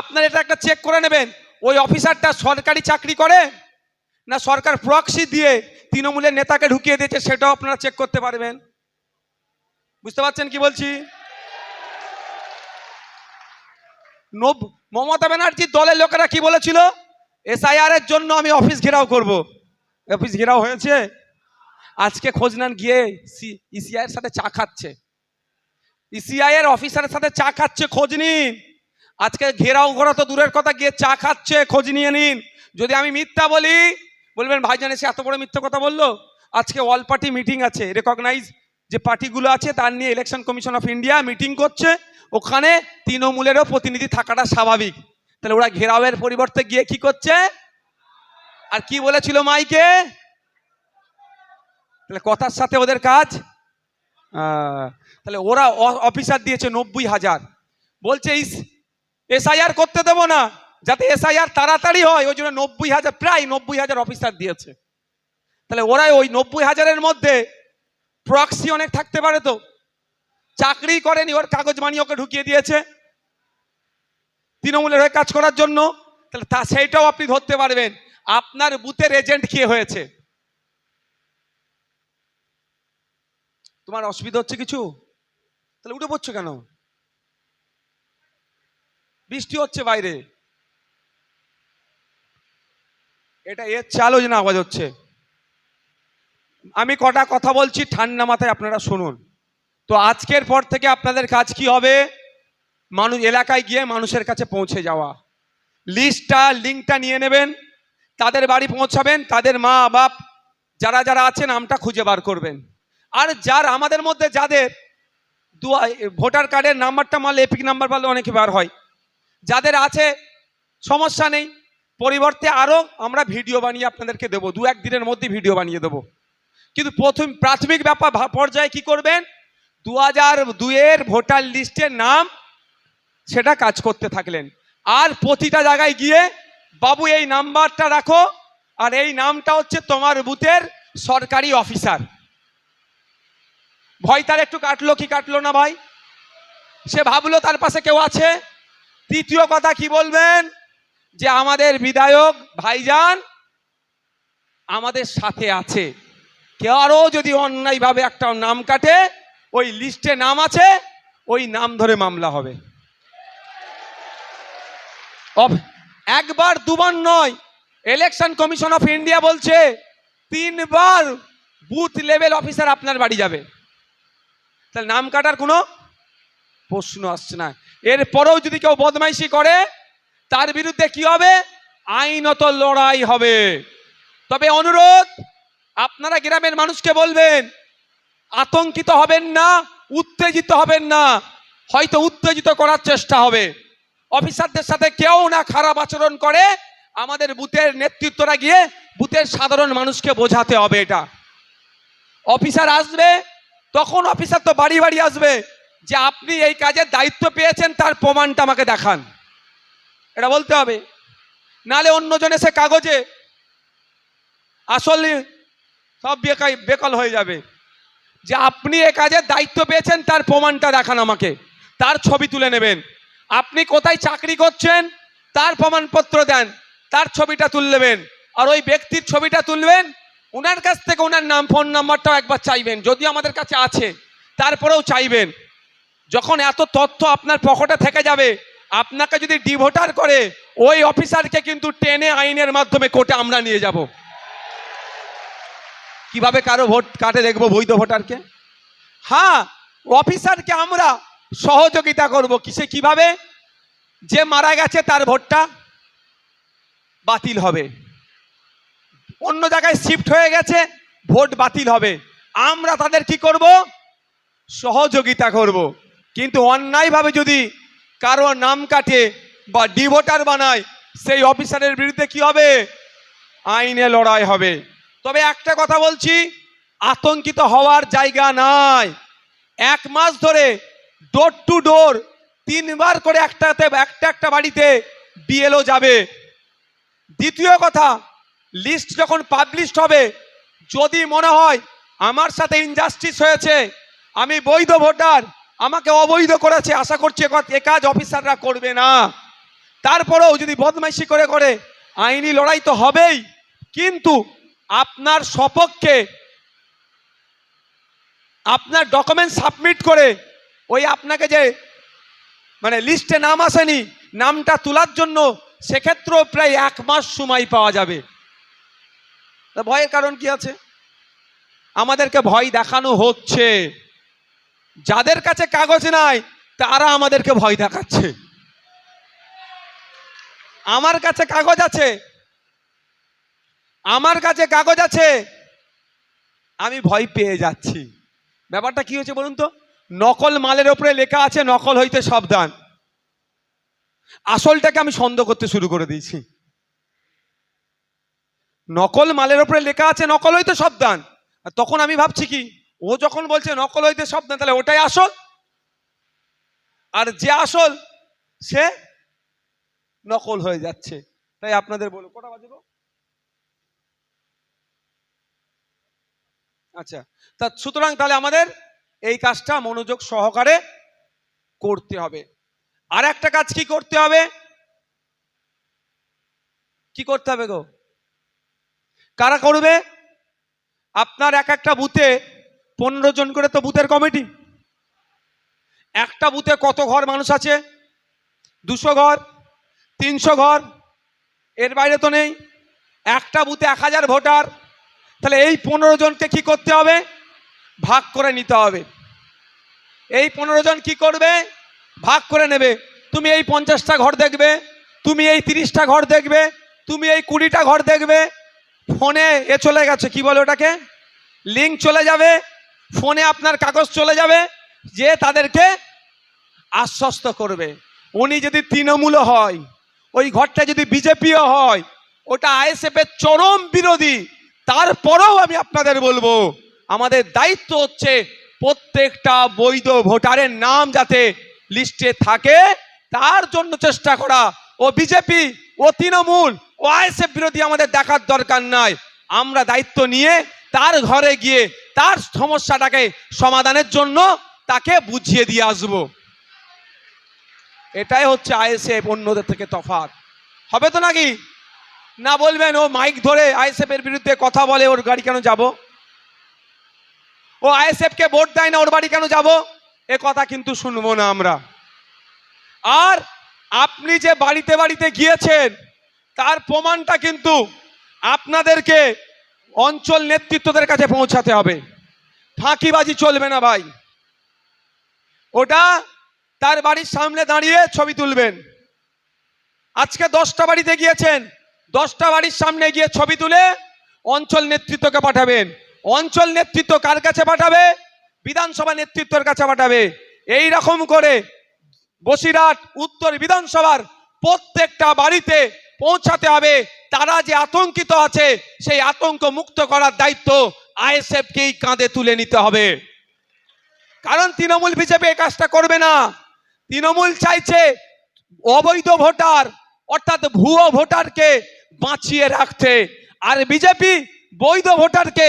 আপনার এটা একটা চেক করে নেবেন, ওই অফিসারটা সরকারি চাকরি করে না সরকার প্রক্সি দিয়ে তৃণমূলের নেতাকে ঢুকিয়ে দিয়েছে, সেটাও আপনারা চেক করতে পারবেন। বুঝতে পারছেন কি বলছি? মমতা ব্যানার্জির দলের লোকেরা কি বলেছিল? এসআইআর এর জন্য আমি অফিস ঘেরাও করব। অফিস ঘেরাও হয়েছে। আজকে খোঁজ নেন, গিয়ে ইসিআই এর সাথে চা খাচ্ছে। ইসিআই এর অফিসারের সাথে চা খাচ্ছে, খোঁজ নিন। আজকে ঘেরাও করা তো দূরের কথা, গিয়ে চা খাচ্ছে, খোঁজ নিয়ে নিন। যদি আমি মিথ্যা বলি, বলবেন, ভাইজান এসে এত বড় মিথ্যা কথা বলল? আজকে অল পার্টি মিটিং আছে রেকগনাইজ যে পার্টিগুলো আছে, তার নিয়ে election commission of India meeting করছে। ওখানে তৃণমূলেরও প্রতিনিধি থাকাটা স্বাভাবিক। তাহলে ওরা ঘেরাওয়ের পরিবর্তে গিয়ে কি করছে? আর কি বলেছিল মাইকে? তাহলে কথার সাথে ওদের কাজ। তাহলে ওরা অফিসার দিয়েছে নব্বই হাজার। বলছে এসআইআর করতে দেবো না, যাতে এসআইআর তাড়াতাড়ি হয়, ওই জন্য নব্বই হাজার, প্রায় নব্বই হাজার অফিসার দিয়েছে। তাহলে ওরাই ওই নব্বই হাজারের মধ্যে প্রক্সি অনেক থাকতে পারে তো। চাকরি করেনি, ওর কাগজ মানি ওকে ঢুকিয়ে দিয়েছে। তৃণমূলের হয়ে কাজ করার জন্য, তাহলে তা সেইটাও আপনি ধরতে পারবেন। আপনার বুথের এজেন্ট কে হয়েছে। তোমার অসুবিধা হচ্ছে কিছু? তাহলে উঠে পড়ছো কেন? বৃষ্টি হচ্ছে বাইরে। এটা এর চালও যেন আওয়াজ হচ্ছে। আমি কটা কথা বলছি, ঠান্ডা মাথায় আপনারা শুনুন। তো আজকের পর থেকে আপনাদের কাজ কি হবে? মানুষ, এলাকায় গিয়ে মানুষের কাছে পৌঁছে যাওয়া। লিস্টটা, লিঙ্কটা নিয়ে নেবেন। তাদের বাড়ি পৌঁছাবেন, তাদের মা, বাপ, যারা যারা আছে নামটা খুঁজে বার করবেন। আর যার আমাদের মধ্যে যাদের দুয়া ভোটার কার্ডের নাম্বারটা মারলে এপিক নাম্বার পারলে অনেকে বার হয়। যাদের আছে, সমস্যা নেই। পরিবর্তে আরও আমরা ভিডিও বানিয়ে আপনাদেরকে দেবো। দু এক দিনের মধ্যে ভিডিও বানিয়ে দেবো। কিন্তু প্রথম প্রাথমিক ব্যাপার পর্যায়ে কি করবেন? দু হাজার দুইয়ের ভোটার লিস্টের নাম সেটা কাজ করতে থাকলেন। আর প্রতিটা জায়গায় গিয়ে, বাবু, এই নাম্বারটা রাখো। আর এই নামটা হচ্ছে তোমার বুথের সরকারি অফিসার। ভয় তার একটু কাটলো কি কাটলো না ভাই? সে ভাবলো তার পাশে কেউ আছে? তৃতীয় কথা কি বলবেন? যে আমাদের বিধায়ক ভাইজান আমাদের সাথে আছে। আরও যদি অন্যায়ভাবে একটা নাম কাটে, ওই লিস্টে নাম আছে, ওই নাম ধরে মামলা হবে। একবার, দুবার নয় ইলেকশন কমিশন অফ ইন্ডিয়া বলছে, তিনবার বুথ লেভেল অফিসার আপনার বাড়ি যাবে। তাহলে নাম কাটার কোনো প্রশ্ন আসছে না। এরপরেও যদি কেউ বদমাইশি করে, তার বিরুদ্ধে কি হবে? আইনত লড়াই হবে। তবে অনুরোধ, আপনারা গ্রামের মানুষকে বলবেন, আতঙ্কিত হবেন না, উত্তেজিত হবেন না। হয়তো উত্তেজিত করার চেষ্টা হবে। অফিসারদের সাথে কেউ না খারাপ আচরণ করে, আমাদের বুথের নেতৃত্বরা গিয়ে বুথের সাধারণ মানুষকে বোঝাতে হবে এটা। অফিসার আসবে, তখন অফিসার তো বাড়ি বাড়ি আসবে। যে আপনি এই কাজের দায়িত্ব পেয়েছেন, তার প্রমাণটা আমাকে দেখান। এটা বলতে হবে। নালে অন্যজন এসে কাগজে আসলে সব বেকাই বেকল হয়ে যাবে। যে আপনি এ কাজে দায়িত্ব পেয়েছেন, তার প্রমাণটা দেখান আমাকে। তার ছবি তুলে নেবেন। আপনি কোথায় চাকরি করছেন, তার প্রমাণপত্র দেন। তার ছবিটা তুললেবেন আর ওই ব্যক্তির ছবিটা তুলবেন। ওনার কাছ থেকে ওনার নাম, ফোন নাম্বারটাও একবার চাইবেন। যদি আমাদের কাছে আছে, তারপরেও চাইবেন। যখন এত তথ্য আপনার পকেটে থেকে যাবে, আপনাকে যদি ডিভোটার করে, ওই অফিসারকে কিন্তু টেনে আইনের মাধ্যমে কোর্টে আমরা নিয়ে যাব। কীভাবে কারও ভোট কাটে দেখব বৈধ ভোটারকে? হ্যাঁ অফিসারকে আমরা সহযোগিতা করব কিসে, কীভাবে? যে মারা গেছে তার ভোটটা বাতিল হবে। অন্য জায়গায় শিফট হয়ে গেছে, ভোট বাতিল হবে। আমরা তাদের কি করব? সহযোগিতা করব। কিন্তু অন্যায়ভাবে যদি কারও নাম কাটে বা ডিভোটার বানায়, সেই অফিসারের বিরুদ্ধে কি হবে? আইনে লড়াই হবে। তবে একটা কথা বলছি, আতঙ্কিত হওয়ার জায়গা নাই। এক মাস ধরে ডোর টু ডোর তিনবার করে একটাতে, একটা একটা বাড়িতে বিএলও যাবে। দ্বিতীয় কথা লিস্ট যখন পাবলিশড হবে, যদি মনে হয় আমার সাথে ইনজাস্টিস হয়েছে, আমি বৈধ ভোটার আমাকে অবৈধ করেছে, আশা করছি এ কাজ অফিসাররা করবে না। তারপরেও যদি বদমাইশি করে করে, আইনি লড়াই তো হবেই, কিন্তু আপনার সপক্ষে আপনার ডকুমেন্ট সাবমিট করে ওই আপনাকে যে মানে লিস্টে নাম আসেনি, নামটা তোলার জন্য সেক্ষেত্রেও প্রায় এক মাস সময় পাওয়া যাবে। ভয়ের কারণ কি আছে? আমাদেরকে ভয় দেখানো হচ্ছে। যাদের কাছে কাগজ নাই, তারা আমাদেরকে ভয় দেখাচ্ছে। আমার কাছে কাগজ আছে, আমার কাছে কাগজ আছে, আমি ভয় পেয়ে যাচ্ছি। ব্যাপারটা কি হয়েছে বলুন তো? নকল মালের ওপরে লেখা আছে, নকল হইতে সাবধান। আসলটাকে আমি সন্দেহ করতে শুরু করে দিয়েছি। নকল মালের ওপরে লেখা আছে, নকল হইতে সাবধান। তখন আমি ভাবছি কি? ও যখন বলছে নকল হইতে সাবধান তাহলে ওটাই আসল? আর যে আসল, সে নকল হয়ে যাচ্ছে। তাই আপনাদের বলো কটা বাজে? আচ্ছা তা সুতরাং তাহলে আমাদের এই কাজটা মনোযোগ সহকারে করতে হবে। আর একটা কাজ কি করতে হবে? কি করতে হবে গো? কারা করবে? আপনার এক একটা বুথে পনেরো জন করে তো বুথের কমিটি। একটা বুথে কত ঘর মানুষ আছে? দুশো ঘর, তিনশো ঘর, এর বাইরে তো নেই। একটা বুথে এক হাজার ভোটার, তাহলে এই পনেরো জনকে কি করতে হবে? ভাগ করে নিতে হবে। এই পনেরো জন কি করবে? ভাগ করে নেবে। তুমি এই পঞ্চাশটা ঘর দেখবে, তুমি এই তিরিশটা ঘর দেখবে, তুমি এই কুড়িটা ঘর দেখবে। ফোনে এ চলে গেছে, কি বলে ওটাকে? লিঙ্ক চলে যাবে ফোনে আপনার কাগজ চলে যাবে, যে তাদেরকে আশ্বস্ত করবে। উনি যদি তৃণমূলও হয়, ওই ঘরটা যদি বিজেপিও হয়, ওটা আইএসএফ এর চরম বিরোধী, তারপরেও আমি আপনাদের বলব, আমাদের দায়িত্ব হচ্ছে প্রত্যেকটা বৈধ ভোটারের নাম যাতে লিস্টে থাকে, তার জন্য চেষ্টা করা। ও বিজেপি, ও তৃণমূল, ও আইএসএফ বিরোধী আমাদের দেখার দরকার নাই। আমরা দায়িত্ব নিয়ে তার ঘরে গিয়ে তার সমস্যাটাকে সমাধানের জন্য তাকে বুঝিয়ে দিয়ে আসব। এটাই হচ্ছে আইএসএফ অন্যদের থেকে তফাৎ। হবে তো নাকি? না বলবেন, ও মাইক ধরে আইএসএফ এর বিরুদ্ধে কথা বলে, ওর গাড়ি কেন যাব? ও আইএসএফ কে ভোট দেয় না, ওর বাড়ি কেন যাব? এ কথা কিন্তু শুনব না আমরা। আর আপনি যে বাড়িতে বাড়িতে গিয়েছেন, তার প্রমাণটা কিন্তু আপনাদেরকে অঞ্চল নেতৃত্বদের কাছে পৌঁছাতে হবে। ফাঁকিবাজি চলবে না ভাই। ওটা তার বাড়ির সামনে দাঁড়িয়ে ছবি তুলবেন। আজকে দশটা বাড়িতে গিয়েছেন, দশটা বাড়ির সামনে গিয়ে ছবি তুলে অঞ্চল নেতৃত্বকে পাঠাবেন। অঞ্চল নেতৃত্ব কার কাছে পাঠাবে? বিধানসভা নেতৃত্বের কাছে পাঠাবে। এই রকম করে বসিরহাট উত্তর বিধানসভার প্রত্যেকটা বাড়িতে পৌঁছাতে হবে। তারা যে আতঙ্কিত আছে, সেই আতঙ্ক মুক্ত করার দায়িত্ব আইএসএফকেই কাঁধে তুলে নিতে হবে। কারণ তৃণমূল বিজেপি এই কাজটা করবে না। তৃণমূল চাইছে অবৈধ ভোটার, অর্থাৎ ভুয়ো ভোটারকে বাঁচিয়ে রাখতে। আর বিজেপি বৈধ ভোটারকে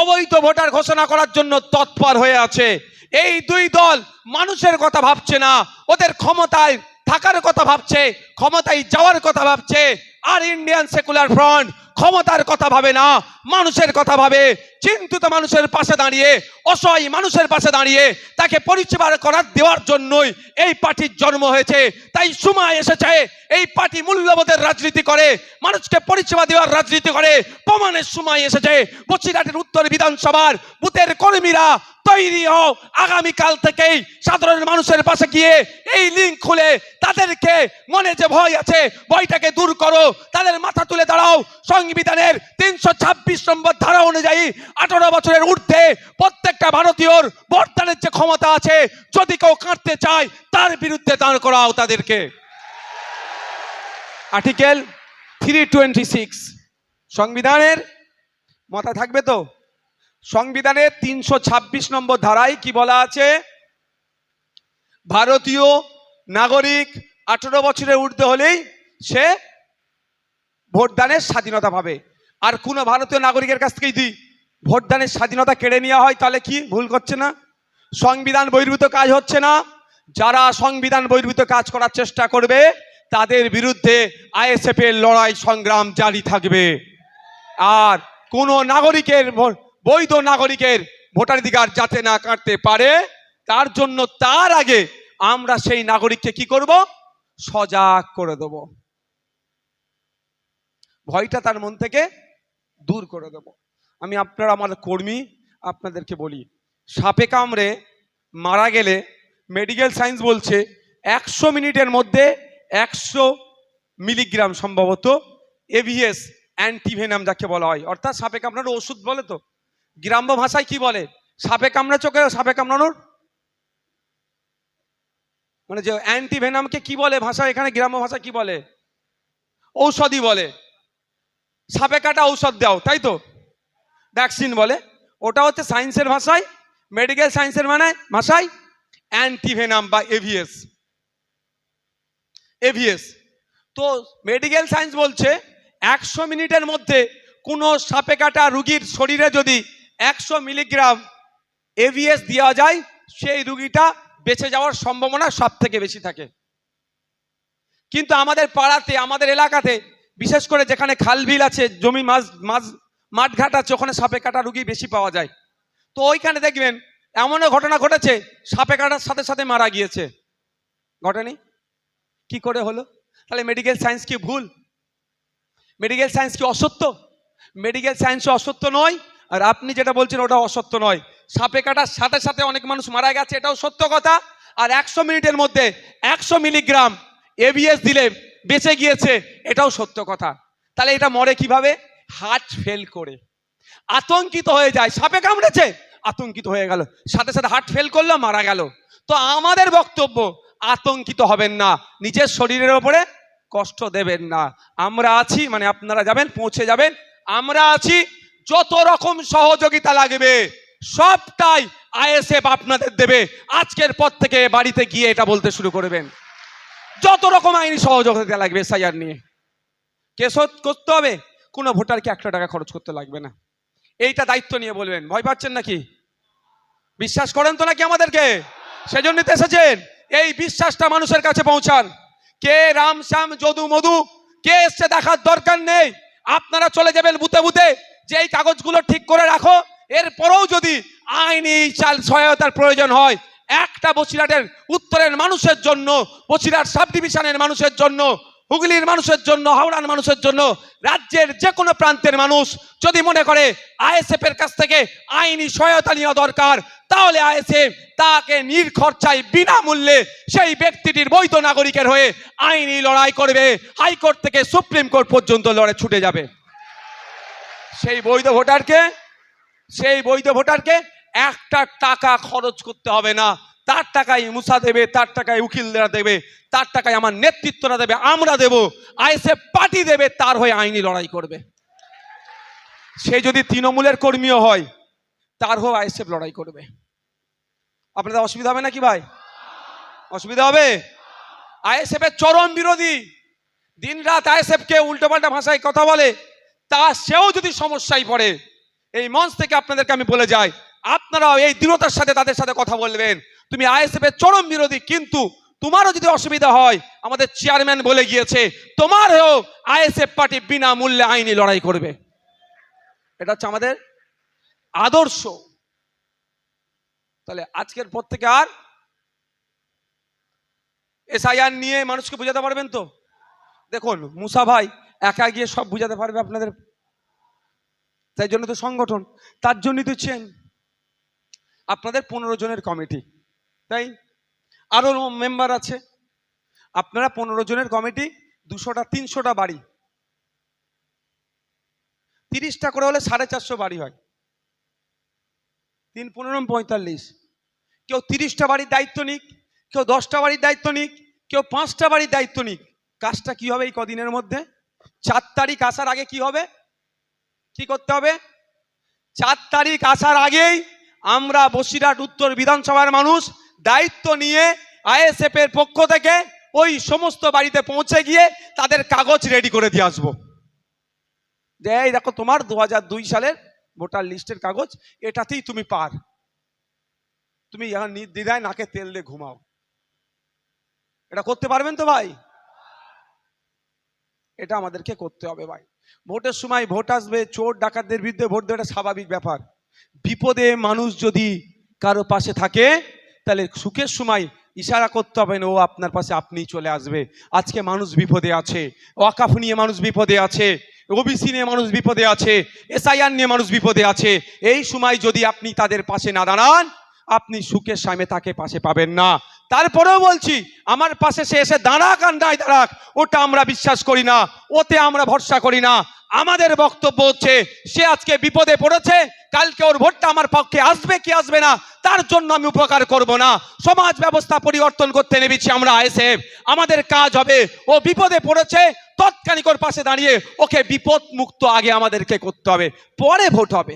অবৈধ ভোটার ঘোষণা করার জন্য তৎপর হয়ে আছে। এই দুই দল মানুষের কথা ভাবছে না, ওদের ক্ষমতায় থাকার কথা ভাবছে, ক্ষমতায় যাওয়ার কথা ভাবছে, আর ইন্ডিয়ান সেকুলার ফ্রন্ট ক্ষমতার কথা ভাবে না, মানুষের কথা ভাবে, চিন্তিত মানুষের পাশে দাঁড়িয়ে, অসহায় মানুষের পাশে দাঁড়িয়ে তাকে পরিষেবা করার দেওয়ার জন্যই এই পার্টির জন্ম হয়েছে। তাই সময় এসেছে, এই পার্টি মূল্যবোধের রাজনীতি করে, মানুষকে পরিষেবা দেওয়ার রাজনীতি করে। প্রমাণের সময় এসেছে, বসিরহাটের উত্তর বিধানসভার বুথের কর্মীরা তৈরি হও। আগামীকাল থেকেই সাধারণ মানুষের পাশে গিয়ে এই লিঙ্ক খুলে তাদেরকে মনে যে ভয় আছে, ভয়টাকে দূর করো। তাদের মাথা তুলে দাঁড়াও। সংবিধানের তিনশো ছাব্বিশ নম্বর ধারা অনুযায়ী আঠারো বছরের ঊর্ধ্বে প্রত্যেকটা ভারতীয়র ভোটদানের যে ক্ষমতা আছে, যদি কেউ কাটতে চায়, তার বিরুদ্ধে দাঁড় করাও তাদেরকে। আর্টিকেল থ্রি টোয়েন্টি সিক্স সংবিধানের মাথা থাকবে তো? সংবিধানের তিনশো ছাব্বিশ নম্বর ধারায় কি বলা আছে? ভারতীয় নাগরিক আঠেরো বছরের ঊর্ধ্বে হলেই সে ভোটদানের স্বাধীনতা পাবে। আর কোনো ভারতীয় নাগরিকের কাছ থেকে যদি ভোটদানের স্বাধীনতা কেড়ে নেওয়া হয়, তাহলে কি ভুল করছে না? সংবিধান বহির্ভূত কাজ হচ্ছে না। যারা সংবিধান বহির্ভূত কাজ করার চেষ্টা করবে, তাদের বিরুদ্ধে আইএসএফ এর লড়াই সংগ্রাম জারি থাকবে। আর কোন নাগরিকের ভ- বৈধ নাগরিকের ভোটাধিকার যাতে না কাটতে পারে, তার জন্য তার আগে আমরা সেই নাগরিককে কি করব? সজাগ করে দেব। ভয়টা তার মন থেকে দূর করে দেব। আমি আপনারা, আমার কর্মী আপনাদেরকে বলি, সাপে কামড়ে মারা গেলে মেডিকেল সায়েন্স বলছে একশো মিনিটের মধ্যে একশো মিলিগ্রাম সম্ভবত এভিএস অ্যান্টিভেনাম যাকে বলা হয়। অর্থাৎ সাপে কামড়ানোর ওষুধ বলে তো? গ্রাম্য ভাষায় কি বলে? সাপে কামড়া চোখে সাপে কামড়ানোর? মানে যে অ্যান্টিভেনামকে কি বলে ভাষা? এখানে গ্রাম্য ভাষা কি বলে? ঔষধই বলে। সাপে কাটা ঔষধ দাও, তাই তো? ভ্যাকসিন বলে। ওটা হচ্ছে সায়েন্সের ভাষায় মেডিকেল সায়েন্সের মানে ভাষায় অ্যান্টিভেনাম বা এভিএস। এভিএস। তো মেডিকেল সায়েন্স বলছে, একশো মিনিটের মধ্যে কোনো সাপে কাটা রুগীর শরীরে যদি একশো মিলিগ্রাম এভিএস দেওয়া যায়, সেই রুগীটা বেঁচে যাওয়ার সম্ভাবনা সব থেকে বেশি থাকে। কিন্তু আমাদের পাড়াতে, আমাদের এলাকাতে, বিশেষ করে যেখানে খালবিল আছে, জমি মাছ মাছ, মাঠঘাট আছে, ওখানে সাপে কাটা রুগী বেশি পাওয়া যায়। তো ওইখানে দেখবেন, এমনও ঘটনা ঘটেছে, সাপে কাটার সাথে সাথে মারা গিয়েছে। ঘটেনি? কি করে হলো? তাহলে মেডিকেল সায়েন্স কি ভুল? মেডিকেল সায়েন্স কি অসত্য? মেডিকেল সায়েন্স অসত্য নয় আর আপনি যেটা বলছেন ওটা অসত্য নয়। সাপে কাটার সাথে সাথে অনেক মানুষ মারা গেছে, এটাও সত্য কথা। আর একশো মিনিটের মধ্যে একশো মিলিগ্রাম এবিএস দিলে বেঁচে গিয়েছে, এটাও সত্য কথা। তাহলে এটা মরে কীভাবে? হার্ট ফেল করে। আতঙ্কিত হয়ে যায়। সাপে কামড়েছে, আতঙ্কিত হয়ে গেল। সাথে সাথে হার্ট ফেল করল, মারা গেল। তো আমাদের বক্তব্য, আতঙ্কিত হবেন না। নিজের শরীরের ওপরে কষ্ট দেবেন না। আমরা আছি মানে আপনারা যাবেন, পৌঁছে যাবেন। আমরা আছি যত রকম সহযোগিতা লাগবে, সবটাই আইএসএফ আপনাদের দেবে। আজকের পর থেকে বাড়িতে গিয়ে এটা বলতে শুরু করবেন। যত রকম আইনি সহযোগিতা লাগবে এসআইআর নিয়ে। কেস করতে হবে? কোনো ভোটারকে একটা টাকা খরচ করতে লাগবে না। এইটা দায়িত্ব নিয়ে বলবেন। ভয় পাচ্ছেন নাকি? বিশ্বাস করেন তো নাকি আমাদেরকে? সেজন্য তো এসেছেন। এই বিশ্বাসটা মানুষের কাছে পৌঁছান। কে রাম শ্যাম যদু মধু, কে এসছে দেখার দরকার নেই। আপনারা চলে যাবেন বুতে বুতে যে এই কাগজগুলো ঠিক করে রাখো, এরপরেও যদি আইনি চাল সহায়তার প্রয়োজন হয়, একটা বসিরহাটের উত্তরের মানুষের জন্য, বসিরহাট সাব ডিভিশনের মানুষের জন্য, হুগলির মানুষের জন্য, হাওড়ার মানুষের জন্য, রাজ্যের যে কোনো প্রান্তের মানুষ যদি মনে করে আইএসএফ এর কাছ থেকে আইনি সহায়তা নেওয়া দরকার, তাহলে আইএসএফ তাকে নির্খরচায় বিনামূল্যে সেই ব্যক্তিটির বৈধ নাগরিকের হয়ে আইনি লড়াই করবে। হাইকোর্ট থেকে সুপ্রিম কোর্ট পর্যন্ত লড়ে ছুটে যাবে। সেই বৈধ ভোটারকে, সেই বৈধ ভোটারকে একটা টাকা খরচ করতে হবে না। তার টাকায় মুসা দেবে, তার টাকায় উকিলরা দেবে, তার টাকায় আমার নেতৃত্বরা দেবে, আমরা দেব। আইএসএফ পার্টি দেবে, তার হয়ে আইনি লড়াই করবে। সে যদি তৃণমূলের কর্মীও হয়, তার হয়ে আইএসএফ লড়াই করবে। আপনাদের অসুবিধা হবে নাকি ভাই? অসুবিধা হবে? আইএসএফ এর চরম বিরোধী। দিন রাত আইএসএফ কে উল্টোপাল্টা ভাষায় কথা বলে তা সেও যদি সমস্যায় পড়ে, এই মঞ্চ থেকে আপনাদেরকে আমি বলে যাই, আপনারাও এই দৃঢ়তার সাথে তাদের সাথে কথা বলবেন। তুমি আইএসএফ এর চরম বিরোধী, কিন্তু তোমারও যদি অসুবিধা হয়, আমাদের চেয়ারম্যান বলে গিয়েছে, তোমার তোমারও আইএসএফ পার্টি বিনামূল্যে আইনি লড়াই করবে। এটা হচ্ছে আমাদের আদর্শ। তাহলে আজকের পর থেকে আর এসআইআর নিয়ে মানুষকে বোঝাতে পারবেন তো? দেখুন, মুসা ভাই একা গিয়ে সব বুঝাতে পারবে আপনাদের? তাই জন্য তো সংগঠন। তার জন্যই তো চেন আপনাদের পনেরো জনের কমিটি তাই? আরও মেম্বার আছে। আপনারা পনেরো জনের কমিটি দুশোটা, তিনশোটা বাড়ি। তিরিশটা করে হলে সাড়ে চারশো বাড়ি হয়। তিন পনেরো, পঁয়তাল্লিশ। কেউ তিরিশটা বাড়ির দায়িত্ব নিক, কেউ দশটা বাড়ির দায়িত্ব নিক, কেউ পাঁচটা বাড়ির দায়িত্ব নিক। কাজটা কি হবে এই কদিনের মধ্যে? চার তারিখ আসার আগে কি হবে? কি করতে হবে? চার তারিখ আসার আগেই আমরা বসিরহাট উত্তর বিধানসভার মানুষ দায়িত্ব নিয়ে আইএসএফ এর পক্ষ থেকে ওই সমস্ত বাড়িতে পৌঁছে গিয়ে তাদের কাগজ রেডি করে দিয়ে আসব। এই দেখো তোমার দু দুই সালের ভোটার লিস্টের কাগজ, এটাতেই তুমি পার। তুমি এখন নির্দ্বিধায় নাকে তেল দিয়ে ঘুমাও। এটা করতে পারবেন তো ভাই? এটা আমাদেরকে করতে হবে ভাই। ভোটের সময় ভোট আসবে, চোর ডাকাতদের বিরুদ্ধে ভোট দেওয়া স্বাভাবিক ব্যাপার। বিপদে মানুষ যদি কারও পাশে থাকে, তাহলে সুখের সময় ইশারা করতে হবে না, ও আপনার পাশে আপনিই চলে আসবে। আজকে মানুষ বিপদে আছে, ওয়াকাফ নিয়ে মানুষ বিপদে আছে, ওবিসি নিয়ে মানুষ বিপদে আছে, এসআইআর নিয়ে মানুষ বিপদে আছে। এই সময় যদি আপনি তাদের পাশে না দাঁড়ান, আপনি সুখের সামনে তাকে পাশে পাবেন না। তারপরেও বলছি, আমার পাশে সে এসে দাঁড়াক আর দাঁড়াক ওটা আমরা বিশ্বাস করি না, ওতে আমরা ভরসা করি না। আমাদের বক্তব্য হচ্ছে, সে আজকে বিপদে পড়েছে, কালকে ওর ভোটটা আমার পক্ষে আসবে কি আসবে না, তার জন্য আমি উপকার করব না। সমাজ ব্যবস্থা পরিবর্তন করতে নেমেছি আমরা আইএসএফ। আমাদের কাজ হবে, ও বিপদে পড়েছে, তৎক্ষণিক ওর পাশে দাঁড়িয়ে ওকে বিপদ মুক্ত আগে আমাদেরকে করতে হবে, পরে ভোট হবে।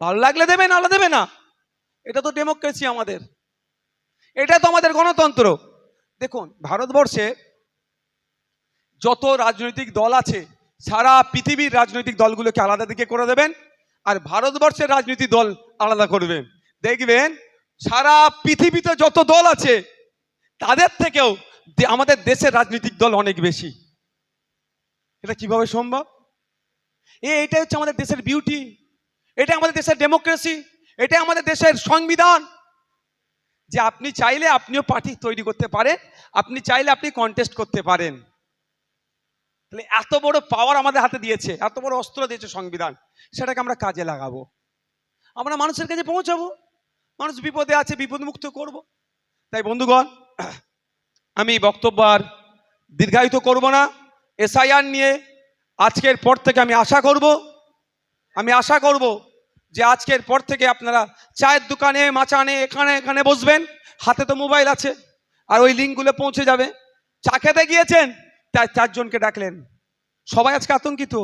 ভালো লাগলে দেবে নাহলে দেবে না। এটা তো ডেমোক্রেসি আমাদের। এটা তো আমাদের গণতন্ত্র। দেখুন, ভারতবর্ষে যত রাজনৈতিক দল আছে, সারা পৃথিবীর রাজনৈতিক দলগুলোকে আলাদা দিকে করে দেবেন আর ভারতবর্ষের রাজনৈতিক দল আলাদা করবেন দেখবেন, সারা পৃথিবীতে যত দল আছে, তাদের থেকেও আমাদের দেশের রাজনৈতিক দল অনেক বেশি। এটা কীভাবে সম্ভব? এ, এটাই হচ্ছে আমাদের দেশের বিউটি এটা আমাদের দেশের ডেমোক্রেসি এটা আমাদের দেশের সংবিধান। যে আপনি চাইলে আপনিও পার্টি তৈরি করতে পারেন, আপনি চাইলে আপনি কন্টেস্ট করতে পারেন। তাহলে এত বড় পাওয়ার আমাদের হাতে দিয়েছে, এত বড় অস্ত্র দিয়েছে সংবিধান, সেটাকে আমরা কাজে লাগাবো। আমরা মানুষের কাছে পৌঁছাবো, মানুষ বিপদে আছে বিপদ মুক্ত করব। তাই বন্ধুগণ, আমি বক্তব্য আর দীর্ঘায়িত করব না। এসআইআর নিয়ে আজকের পর থেকে আমি আশা করব, আমি আশা করব যে আজকের পর থেকে আপনারা চায়ের দোকানে, মাচানে, এখানে এখানে বসবেন, হাতে তো মোবাইল আছে, আর ওই লিঙ্কগুলো পৌঁছে যাবে। চা খেতে গিয়েছেন? তাই চারজনকে ডাকলেন। সবাই আজকে আতঙ্কিত।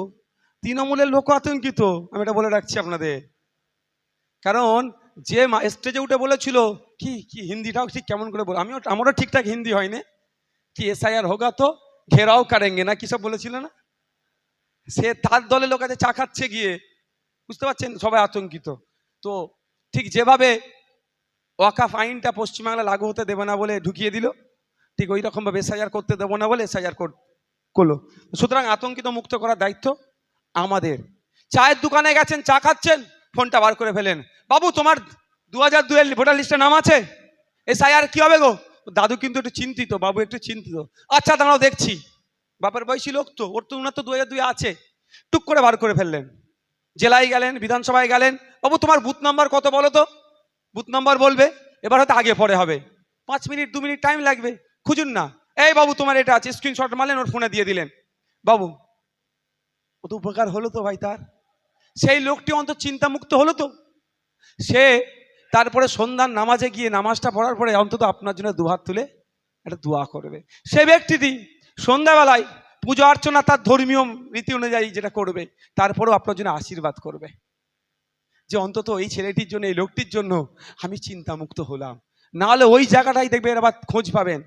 তৃণমূলের লোক আতঙ্কিত। আমি এটা বলে রাখছি আপনাদের। কারণ যে স্টেজে উঠে বলেছিল, কি কি হিন্দিটাও ঠিক কেমন করে বল আমিও, আমারও ঠিকঠাক হিন্দি হয়নি। কি এসআইআর হোগা তো? ঘেরাও কারেঙ্গে না, কি সব বলেছিল না? সে তার দলের লোক আছে, চা খাচ্ছে গিয়ে। বুঝতে পারছেন? সবাই আতঙ্কিত। তো ঠিক যেভাবে ওয়াকাফ আইনটা পশ্চিমবাংলা লাগু হতে দেবে না বলে ঢুকিয়ে দিল, ঠিক ওই রকমভাবে এসআইআর করতে দেবো না বলে এসআইআর করল। সুতরাং আতঙ্কিত মুক্ত করার দায়িত্ব আমাদের। চায়ের দোকানে গেছেন, চা খাচ্ছেন, ফোনটা বার করে ফেলেন। বাবু, তোমার দু হাজার দুয়ের ভোটার লিস্টে নাম আছে? এসআইআর কি হবে গো? দাদু কিন্তু একটু চিন্তিত, বাবু একটু চিন্তিত। আচ্ছা দাঁড়াও, দেখছি। বাপের বয়সী লোক তো, ওর তো উনার তো দু হাজার দুই আছে। টুক করে বার করে ফেললেন। জেলায় গেলেন, বিধানসভায় গেলেন। বাবু, তোমার বুথ নাম্বার কত বলো তো? বুথ নাম্বার বলবে, এবার হয়তো আগে পরে হবে। পাঁচ মিনিট, দু মিনিট টাইম লাগবে, খুঁজুন না। এই বাবু, তোমার এটা আছে স্ক্রিনশট মারলেন, ওর ফোনে দিয়ে দিলেন। বাবু ও তো উপকার হলো তো ভাই তার? সেই লোকটি অন্তত চিন্তামুক্ত হলো তো? সে তারপরে সন্ধ্যার নামাজে গিয়ে নামাজটা পড়ার পরে অন্তত আপনার জন্য দুহাত তুলে একটা দোয়া করবে। সে ব্যক্তিটি সন্ধ্যাবেলায় পুজো অর্চনা তার ধর্মীয় রীতি অনুযায়ী যেটা করবে, তারপরেও আপনার জন্য আশীর্বাদ করবে। যে অন্তত এই ছেলেটির জন্য, এই লোকটির জন্য আমি চিন্তামুক্ত হলাম। নাহলে ওই জায়গাটাই দেখবেন আবার খোঁজ পাবেন।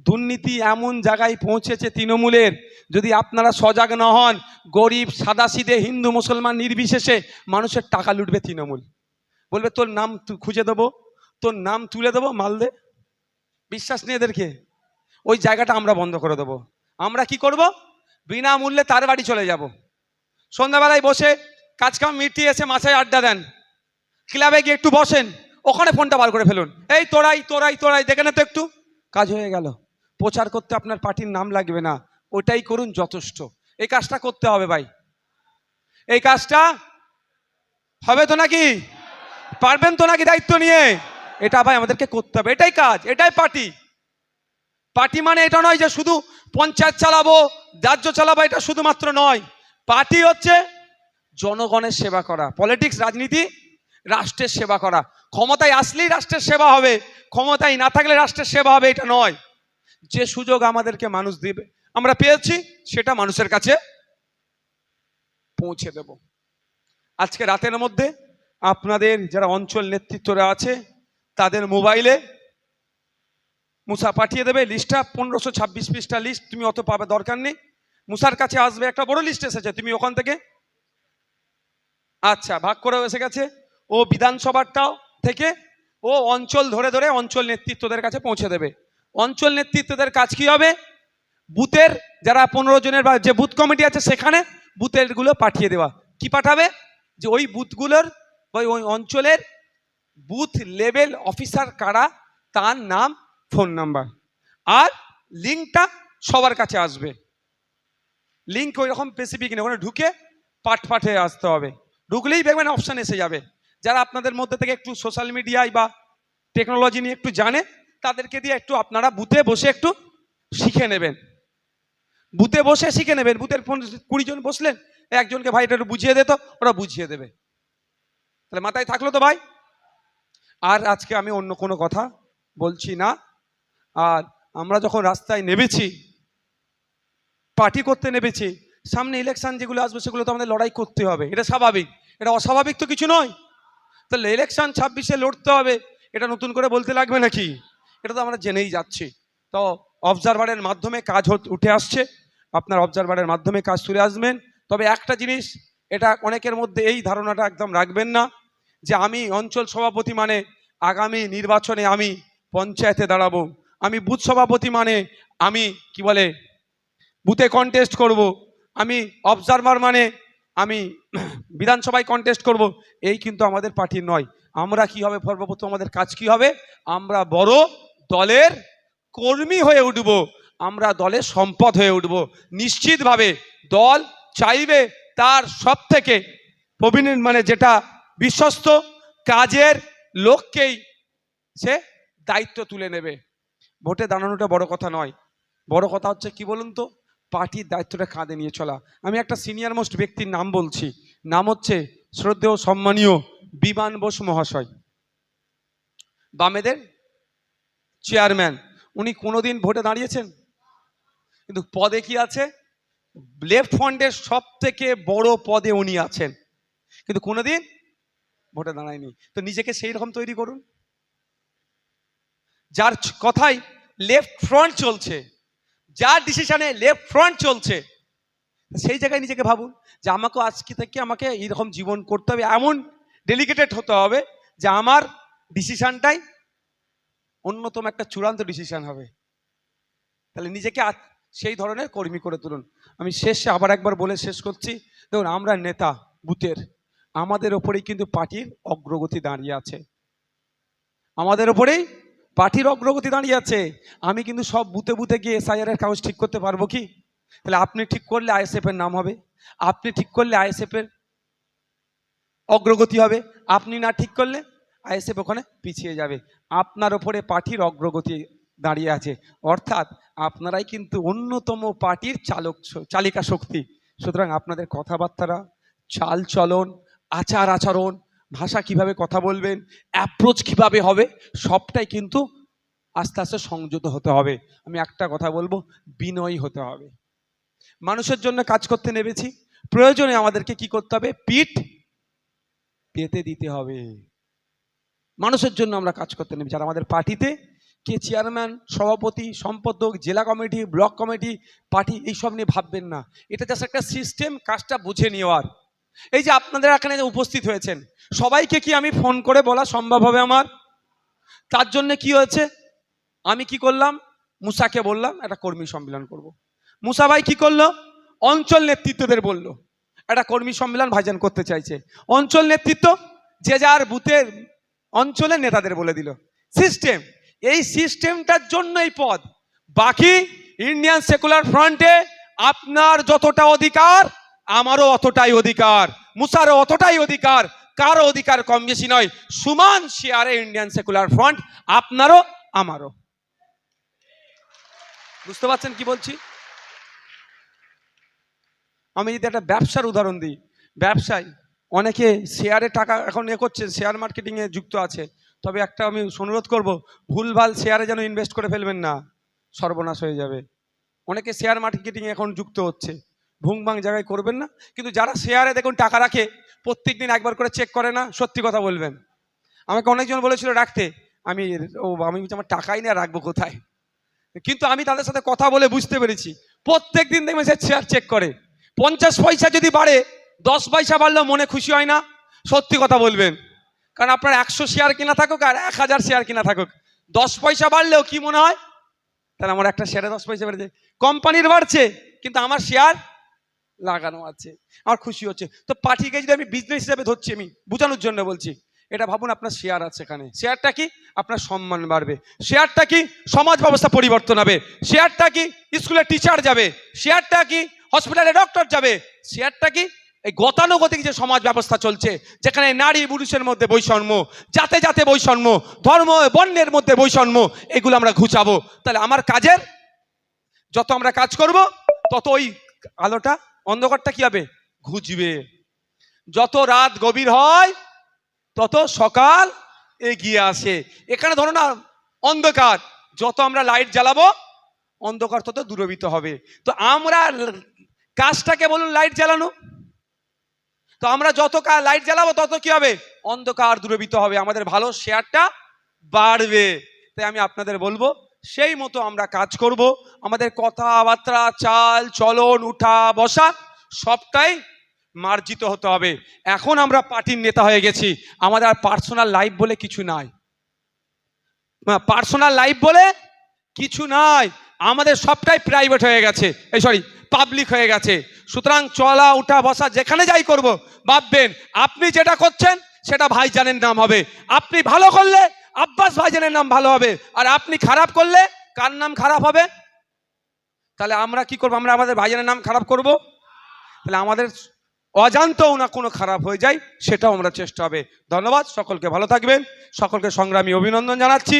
দুর্নীতি এমন জায়গায় পৌঁছেছে তৃণমূলের, যদি আপনারা সজাগ না হন, গরিব সাদাসিদে হিন্দু, মুসলমান, নির্বিশেষে মানুষের টাকা লুটবে তৃণমূল। বলবে, তোর নাম খুঁজে দেবো, তোর নাম তুলে দেবো মালদে? বিশ্বাস নেই এদেরকে। ওই জায়গাটা আমরা বন্ধ করে দেবো। আমরা কি করব? বিনামূল্যে তার বাড়ি চলে যাব। সন্ধ্যাবেলায় বসে কাজকাম মিটিয়ে এসে মাথায় আড্ডা দেন। ক্লাবে গিয়ে একটু বসেন, ওখানে ফোনটা বার করে ফেলুন। এই তোরাই তোরাই তোরাই, দেখে না তো একটু। কাজ হয়ে গেল। প্রচার করতে আপনার পার্টির নাম লাগবে না। ওটাই করুন যথেষ্ট। এই কাজটা করতে হবে ভাই। এই কাজটা হবে তো নাকি? পারবেন তো নাকি দায়িত্ব নিয়ে? এটা ভাই আমাদেরকে করতে হবে। এটাই কাজ, এটাই পার্টি। পার্টি মানে এটা নয় যে শুধু পঞ্চায়েত চালাবো, রাজ্য চালাবো, এটা শুধুমাত্র নয়। পার্টি হচ্ছে জনগণের সেবা করা পলিটিক্স রাজনীতি, রাষ্ট্রের সেবা করা। ক্ষমতায় আসলেই রাষ্ট্রের সেবা হবে, ক্ষমতায় না থাকলে রাষ্ট্রের সেবা হবে, এটা নয়। যে সুযোগ আমাদেরকে মানুষ দিবে, আমরা পেয়েছি, সেটা মানুষের কাছে পৌঁছে দেব। আজকে রাতের মধ্যে আপনাদের যারা অঞ্চল নেতৃত্বরা আছে, তাদের মোবাইলে মুসা পাঠিয়ে দেবে লিস্টটা, পনেরোশো ছাব্বিশ পৃষ্ঠা লিস্ট, তুমি অত পাবে দরকার নেই। মুসার কাছে আসবে, একটা বড় লিস্ট এসেছে, তুমি ওখান থেকে। আচ্ছা ভাগ করে এসে গেছে। ও বিধানসভাটাও থেকে ও অঞ্চল ধরে ধরে অঞ্চল নেতৃত্বদের কাছে পৌঁছে দেবে। অঞ্চল নেতৃত্বদের কাজ কি হবে? বুথের যারা পনেরো জনের বা যে বুথ কমিটি আছে সেখানে বুথেরগুলো পাঠিয়ে দেওয়া। কি পাঠাবে? যে ওই বুথগুলোর ওই ওই অঞ্চলের বুথ লেভেল অফিসার কারা, তার নাম ফোন নাম্বার। আর লিঙ্কটা সবার কাছে আসবে। লিঙ্ক ওই রকম স্পেসিফিক নেই, ওখানে ঢুকে পাঠ পাঠে আসতে হবে। ঢুকলেই দেখবেন অপশান এসে যাবে। যারা আপনাদের মধ্যে থেকে একটু সোশ্যাল মিডিয়ায় বা টেকনোলজি নিয়ে একটু জানে, তাদেরকে দিয়ে একটু আপনারা বুথে বসে একটু শিখে নেবেন। বুথে বসে শিখে নেবেন। বুথের ফোন কুড়ি জন বসলেন, একজনকে ভাই এটা বুঝিয়ে দিত ওরা বুঝিয়ে দেবে। তাহলে মাথায় থাকল তো ভাই? আর আজকে আমি অন্য কোনো কথা বলছি না। আর আমরা যখন রাস্তায় নেমেছি, পার্টি করতে নেমেছি, সামনে ইলেকশন যেগুলো আসবে সেগুলো তো আমাদের লড়াই করতে হবে। এটা স্বাভাবিক। এটা অস্বাভাবিক তো কিছু নয়। তাহলে ইলেকশন ছাব্বিশে লড়তে হবে, এটা নতুন করে বলতে লাগবে নাকি? এটা তো আমরা জেনেই যাচ্ছি। তো অবজারভারের মাধ্যমে কাজ উঠে আসছে। আপনার অবজারভারের মাধ্যমে কাজ চলে আসবেন। তবে একটা জিনিস, এটা অনেকের মধ্যে এই ধারণাটা একদম রাখবেন না, যে আমি অঞ্চল সভাপতি মানে আগামী নির্বাচনে আমি পঞ্চায়েতে দাঁড়াবো। আমি বুথ সভাপতি মানে আমি কি বলে, বুথে কন্টেস্ট করব। আমি অবজারভার মানে আমি বিধানসভায় কন্টেস্ট করব। এই কিন্তু আমাদের পার্টির নয়। আমরা কি হবে? সর্বপ্রথম আমাদের কাজ কি হবে? আমরা বড় দলের কর্মী হয়ে উঠব। আমরা দলের সম্পদ হয়ে উঠব। নিশ্চিতভাবে দল চাইবে তার সব থেকে প্রবীণ মানে যেটা বিশ্বস্ত কাজের লোককেই সে দায়িত্ব তুলে নেবে। ভোটে দাঁড়ানোটা বড় কথা নয়। বড় কথা হচ্ছে কি বলুন তো? পার্টির দায়িত্বটা কাঁধে নিয়ে চলা। আমি একটা সিনিয়র মোস্ট ব্যক্তির নাম বলছি। নাম হচ্ছে শ্রদ্ধেয় সম্মানীয় বিমান বোস মহাশয়। বামেদের চেয়ারম্যান উনি কোনোদিন ভোটে দাঁড়িয়েছেন? কিন্তু পদে কি আছে? লেফট ফ্রন্টের সব থেকে বড় পদে উনি আছেন। কিন্তু কোনোদিন ভোটে দাঁড়ায়নি। তো নিজেকে সেই রকম তৈরি করুন। যার কথাই লেফট ফ্রন্ট চলছে, যার ডিসিশনে লেফট ফ্রন্ট চলছে, সেই জায়গায় নিজেকে ভাবুন যে আমাকে আজকে থেকে আমাকে এইরকম জীবন করতে হবে, এমন ডেলিকেটেড হতে হবে যে আমার ডিসিশানটাই অন্যতম একটা চূড়ান্ত ডিসিশান হবে। তাহলে নিজেকে সেই ধরনের কর্মী করে তুলুন। আমি শেষে আবার একবার বলে শেষ করছি, দেখুন, আমরা নেতা, বুথের, আমাদের ওপরেই কিন্তু পার্টির অগ্রগতি দাঁড়িয়ে আছে। আমাদের ওপরেই পার্টির অগ্রগতি দাঁড়িয়ে আছে। আমি কিন্তু সব বুথে বুথে গিয়ে এসআইআর এর কাগজ ঠিক করতে পারব কি? তাহলে আপনি ঠিক করলে আইএসএফ এর নাম হবে। আপনি ঠিক করলে আইএসএফ এর অগ্রগতি হবে। আপনি না ঠিক করলে আইএসএফ ওখানে পিছিয়ে যাবে। আপনার ওপরে পার্টির অগ্রগতি দাঁড়িয়ে আছে। অর্থাৎ আপনারাই কিন্তু অন্যতম পার্টির চালক চালিকা শক্তি। সুতরাং আপনাদের কথাবার্তারা চাল চলন আচার আচরণ ভাষা কীভাবে কথা বলবেন অ্যাপ্রোচ কীভাবে হবে, সবটাই কিন্তু আস্তে আস্তে সংযত হতে হবে। আমি একটা কথা বলব, বিনয়ী হতে হবে। মানুষের জন্য কাজ করতে নেমেছি, প্রয়োজনে আমাদেরকে কি করতে হবে? পিঠ পেতে দিতে হবে। মানুষের জন্য আমরা কাজ করতে নেমেছি। আর আমাদের পার্টিতে, কে চেয়ারম্যান, সভাপতি, সম্পাদক, জেলা কমিটি, ব্লক কমিটি, পার্টি, এইসব নিয়ে ভাববেন না। এটা জাস্ট একটা সিস্টেম কাজটা বুঝে নেওয়ার। এই যে আপনাদের এখানে উপস্থিত হয়েছেন, সবাইকে কি আমি ফোন করে বলা সম্ভব হবে আমার? তার জন্য কি হয়েছে? আমি কি করলাম? মুসাকে বললাম, একটা কর্মী সম্মেলন করব। মুসা ভাই কি করল? অঞ্চল নেতৃত্বদের বলল, একটা কর্মী সম্মেলন ভাইজান করতে চাইছে। অঞ্চল নেতৃত্ব যে যার বুথের অঞ্চলের নেতাদের বলে দিল। সিস্টেম, এই সিস্টেমটার জন্য এই পদ। বাকি ইন্ডিয়ান সেকুলার ফ্রন্টে আপনার যতটা অধিকার আমারও অতটাই অধিকার, মুসারও অতটাই অধিকার, কারও অধিকার কম বেশি নয়। সমান শেয়ারে ইন্ডিয়ান সেকুলার ফ্রন্ট আপনারও, আমারও। বুঝতে পারছেন কি বলছি? আমি যদি একটা ব্যবসার উদাহরণ দিই, ব্যবসায় অনেকে শেয়ারে টাকা এখন এ করছে শেয়ার মার্কেটিংয়ে যুক্ত আছে। তবে একটা আমি অনুরোধ করব, ভুলভাল শেয়ারে যেন ইনভেস্ট করে ফেলবেন না, সর্বনাশ হয়ে যাবে। অনেকে শেয়ার মার্কেটিংয়ে এখন যুক্ত হচ্ছে। ভুংভাং জায়গায় করবেন না। কিন্তু যারা শেয়ারে দেখুন টাকা রাখে প্রত্যেক দিন একবার করে চেক করে না, সত্যি কথা বলবেন। আমাকে অনেকজন বলেছিল, রাখতে। আমি, ও, আমি আমার টাকাই না রাখব কোথায়? কিন্তু আমি তাদের সাথে কথা বলে বুঝতে পেরেছি। প্রত্যেক দিন দেখবেন সে শেয়ার চেক করে। পঞ্চাশ পয়সা যদি বাড়ে, দশ পয়সা বাড়লেও মনে খুশি হয় না। সত্যি কথা বলবেন। কারণ আপনার একশো শেয়ার কিনা থাকুক, আর এক হাজার শেয়ার কিনা থাকুক। দশ পয়সা বাড়লেও কি মনে হয়? তাহলে আমার একটা শেয়ারে দশ পয়সা বেড়েছে কোম্পানির বাড়ছে, কিন্তু আমার শেয়ার লাগানো আছে। আমার খুশি হচ্ছে। তো পার্টিকে যদি আমি বিজনেস হিসাবে ধরছি, আমি বোঝানোর জন্য বলছি, এটা ভাবুন আপনার শেয়ার আছে এখানে। শেয়ারটা কি? আপনার সম্মান বাড়বে। শেয়ারটা কি? সমাজ ব্যবস্থা পরিবর্তন হবে। শেয়ারটা কি? স্কুলে টিচার যাবে। শেয়ারটা কি? হসপিটালে ডক্টর যাবে। শেয়ারটা কি? এই গতানুগতিক যে সমাজ ব্যবস্থা চলছে, যেখানে নারী পুরুষের মধ্যে বৈষম্য, জাতে জাতে বৈষম্য, ধর্ম, বর্ণের মধ্যে বৈষম্য, এগুলো আমরা ঘুচাবো। তাহলে আমার কাজের যত আমরা কাজ করব, তত ওই আলোটা অন্ধকারটা কি হবে? ঘুচবে। যত রাত গভীর হয়, তত সকাল এগিয়ে আসে। এখানে ধরো না, অন্ধকার। যত আমরা লাইট জ্বালাবো, অন্ধকার তত দূরবিত হবে। তো আমরা কাজটাকে বলুন লাইট জ্বালানো। তো আমরা যত লাইট জ্বালাবো, তত কি হবে? অন্ধকার দূরবিত হবে। আমাদের ভালো শেয়ারটা বাড়বে। তাই আমি আপনাদের বলব সেই মতো আমরা কাজ করব। আমাদের কথাবার্তা, চাল, চলন, উঠা, বসা সবটাই মার্জিত হতে হবে। এখন আমরা পার্টির নেতা হয়ে গেছি। আমাদের আর পার্সোনাল লাইফ বলে কিছু নাই। পার্সোনাল লাইফ বলে কিছু নাই। আমাদের সবটাই প্রাইভেট হয়ে গেছে। এই সরি পাবলিক হয়ে গেছে। সুতরাং চলা, উঠা, বসা, যেখানে যাই করব, ভাববেন, আপনি যেটা করছেন, সেটা ভাইজানের নাম হবে। আপনি ভালো করলে আব্বাস ভাইজানের নাম ভালো হবে। আর আপনি খারাপ করলে কার নাম খারাপ হবে? তাহলে আমরা কি করব? আমরা আমাদের ভাইজানের নাম খারাপ করব? তাহলে আমাদের অজান্তও না কোনো খারাপ হয়ে যায়, সেটাও আমরা চেষ্টা হবে। ধন্যবাদ, সকলকে ভালো থাকবেন। সকলকে সংগ্রামী অভিনন্দন জানাচ্ছি।